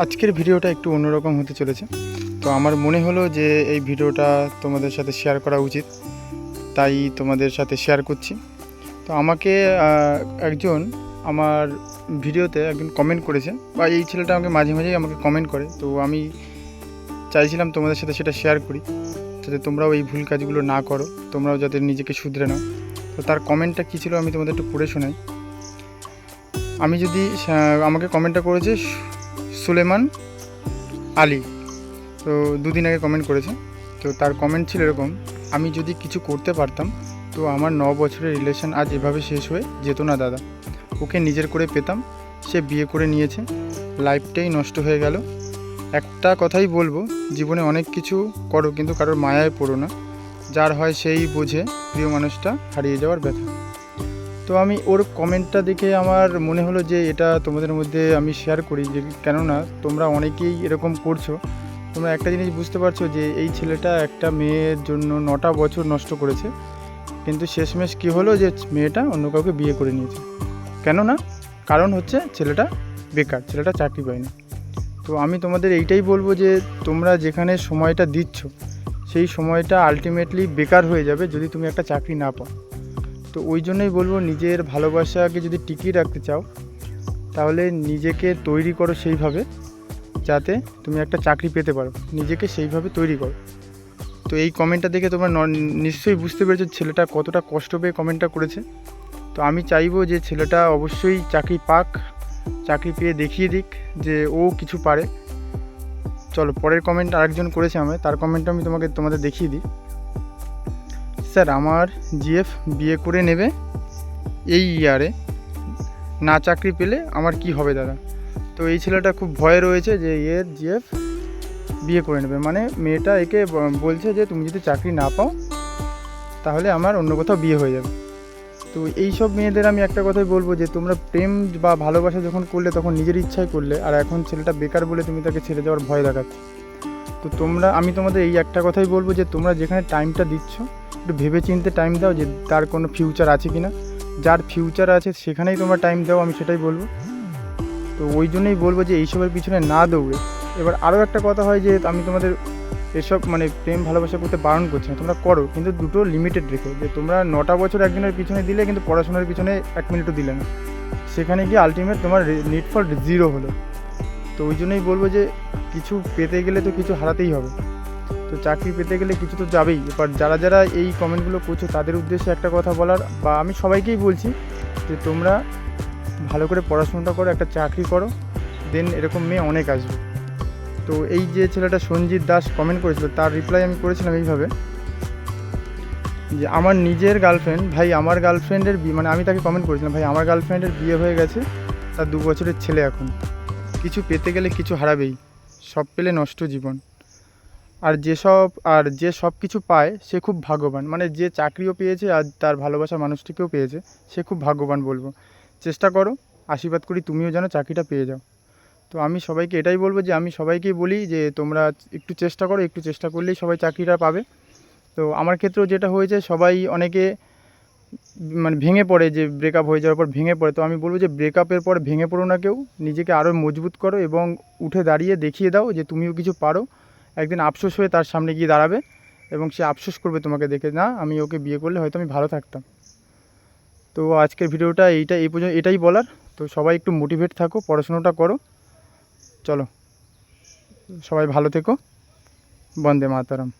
আজকের ভিডিওটা একটু অন্যরকম হতে চলেছে। তো আমার মনে হলো যে এই ভিডিওটা তোমাদের সাথে শেয়ার করা উচিত। তাই তোমাদের সাথে শেয়ার করছি। তো আমাকে একজন আমার ভিডিওতে একজন কমেন্ট করেছে বা এই ছেলেটা আমাকে মাঝে মাঝেই আমাকে কমেন্ট করে। তো আমি চাইছিলাম তোমাদের সাথে সেটা শেয়ার করি। যাতে তোমরাও এই ভুল কাজগুলো না করো। তোমরাও যাতে নিজেকে শুধরে নাও। তো তার কমেন্টটা কী ছিল আমি তোমাদের একটু পড়ে শোনাই। আমি যদি আমাকে কমেন্টটা করেছে সুলেমান আলী। তো দুদিন আগে কমেন্ট করেছে। তো তার কমেন্ট ছিল এরকম, আমি যদি কিছু করতে পারতাম, তো আমার ন বছরের রিলেশন আজ এভাবে শেষ হয়ে যেত না দাদা। ওকে নিজের করে পেতাম, সে বিয়ে করে নিয়েছে। লাইফটাই নষ্ট হয়ে গেল। একটা কথাই বলব, জীবনে অনেক কিছু করো কিন্তু কারোর মায়ায় পড়ো না। যার হয় সেই বোঝে প্রিয় মানুষটা, হারিয়ে যাওয়ার ব্যথা। তো আমি ওর কমেন্টটা দেখে আমার মনে হলো যে এটা তোমাদের মধ্যে আমি শেয়ার করি যে কেননা তোমরা অনেকেই এরকম করছ। তোমরা একটা জিনিস বুঝতে পারছ যে এই ছেলেটা একটা মেয়ের জন্য নটা বছর নষ্ট করেছে। কিন্তু শেষমেশ কী হলো যে মেয়েটা অন্য কাউকে বিয়ে করে নিয়েছে। কেননা কারণ হচ্ছে ছেলেটা বেকার, ছেলেটা চাকরি পায়নি তো আমি তোমাদের এইটাই বলব যে তোমরা যেখানে সময়টা দিচ্ছ, সেই সময়টা আলটিমেটলি বেকার হয়ে যাবে যদি তুমি একটা চাকরি না পাও। তো ওই জন্যই বলব নিজের ভালোবাসাকে যদি টিকিয়ে রাখতে চাও, তাহলে নিজেকে তৈরি করো সেইভাবে, যাতে তুমি একটা চাকরি পেতে পারো। নিজেকে সেইভাবে তৈরি করো। তো এই কমেন্টটা দেখে তোমরা নিশ্চয়ই বুঝতে পেরেছ ছেলেটা কতটা কষ্ট পেয়ে কমেন্টটা করেছে। তো আমি চাইব যে ছেলেটা অবশ্যই চাকরি পাক, চাকরি পেয়ে দেখিয়ে দিক যে ও কিছু পারে। চলো, পরের কমেন্ট আরেকজন করেছে আমায়, তার কমেন্টটা আমি তোমাকে তোমাদের দেখিয়ে দিই। স্যার, আমার জিএফ বিয়ে করে নেবে এই ইয়ারে। না চাকরি পেলে আমার কি হবে দাদা? তো এই ছেলেটা খুব ভয়ে রয়েছে যে এর জিএফ বিয়ে করে নেবে। মানে মেয়েটা একে বলছে যে তুমি যদি চাকরি না পাও, তাহলে আমার অন্য কোথাও বিয়ে হয়ে যাবে। তো এই সব মেয়েদের আমি একটা কথাই বলব যে, তোমরা প্রেম বা ভালোবাসা যখন করলে, তখন নিজের ইচ্ছায় করলে, আর এখন ছেলেটা বেকার বলে তুমি তাকে ছেড়ে যাওয়ার ভয় দেখাচ্ছ। তো তোমরা, আমি তোমাদের এই একটা কথাই বলব যে, তোমরা যেখানে টাইমটা দিচ্ছ একটু ভেবে চিনতে টাইম দাও যে তার কোনো ফিউচার আছে কি না যার ফিউচার আছে সেখানেই তোমরা টাইম দাও, আমি সেটাই বলব। তো ওই জন্যই বলব যে এইসবের পিছনে না দৌড়ে। এবার আরও একটা কথা হয় যে আমি তোমাদের এসব মানে প্রেম, ভালোবাসা করতে বারণ করছি না, তোমরা করো। কিন্তু দুটো লিমিটেড রেখে, যে তোমরা নটা বছর একজনের পিছনে দিলে কিন্তু পড়াশোনার পিছনে এক মিনিটও দিলে না। সেখানে গিয়ে আলটিমেট তোমার নিট জিরো হলো। তো ওই জন্যই বলব যে কিছু পেতে গেলে তো কিছু হারাতেই হবে। তো চাকরি পেতে গেলে কিছু তো যাবেই। এবার যারা যারা এই কমেন্টগুলো করছ, তাদের উদ্দেশ্যে একটা কথা বলার, বা আমি সবাইকেই বলছি যে তোমরা ভালো করে পড়াশোনাটা করো, একটা চাকরি করো দেন এরকম মেয়ে অনেক আসবে। তো এই যে ছেলেটা সঞ্জিত দাস কমেন্ট করেছিল, তার রিপ্লাই আমি করেছিলাম এইভাবে। যে আমার নিজের গার্লফ্রেন্ড ভাই আমার গার্লফ্রেন্ডের মানে আমি তাকে কমেন্ট করেছিলাম, ভাই আমার গার্লফ্রেন্ডের বিয়ে হয়ে গেছে, তার দু বছরের ছেলে এখন। কিছু পেতে গেলে কিছু হারাবেই, সব পেলে নষ্ট জীবন। আর যেসব আর যে সব কিছু পায়, সে খুব ভাগ্যবান। মানে যে চাকরিও পেয়েছে আর তার ভালোবাসা মানুষটিকেও পেয়েছে, সে খুব ভাগ্যবান বলব। চেষ্টা করো, আশীর্বাদ করি তুমিও যেন চাকরিটা পেয়ে যাও। তো আমি সবাইকে এটাই বলব যে আমি সবাইকেই বলি যে তোমরা একটু চেষ্টা করো, একটু চেষ্টা করলেই সবাই চাকরিটা পাবে। তো আমার ক্ষেত্রেও যেটা হয়েছে, সবাই অনেকে মানে ভেঙে পড়ে যে ব্রেকআপ হয়ে যাওয়ার পর ভেঙে পড়ে। তো আমি বলব যে ব্রেকআপের পর ভেঙে পড়ো না কেউ, নিজেকে আরও মজবুত করো এবং উঠে দাঁড়িয়ে দেখিয়ে দাও যে তুমিও কিছু পারো। একদিন আফসোস হয়ে তার সামনে গিয়ে দাঁড়াবে এবং সে আফসোস করবে তোমাকে দেখে, না, আমি ওকে বিয়ে করলে হয়তো আমি ভালো থাকতাম। তো আজকের ভিডিওটা এইটা, এই পর্যন্ত, এটাই বলার। তো সবাই একটু মোটিভেট থাকো, পড়াশোনাটা করো। চলো, সবাই ভালো থেকো। বন্দে মাতারাম।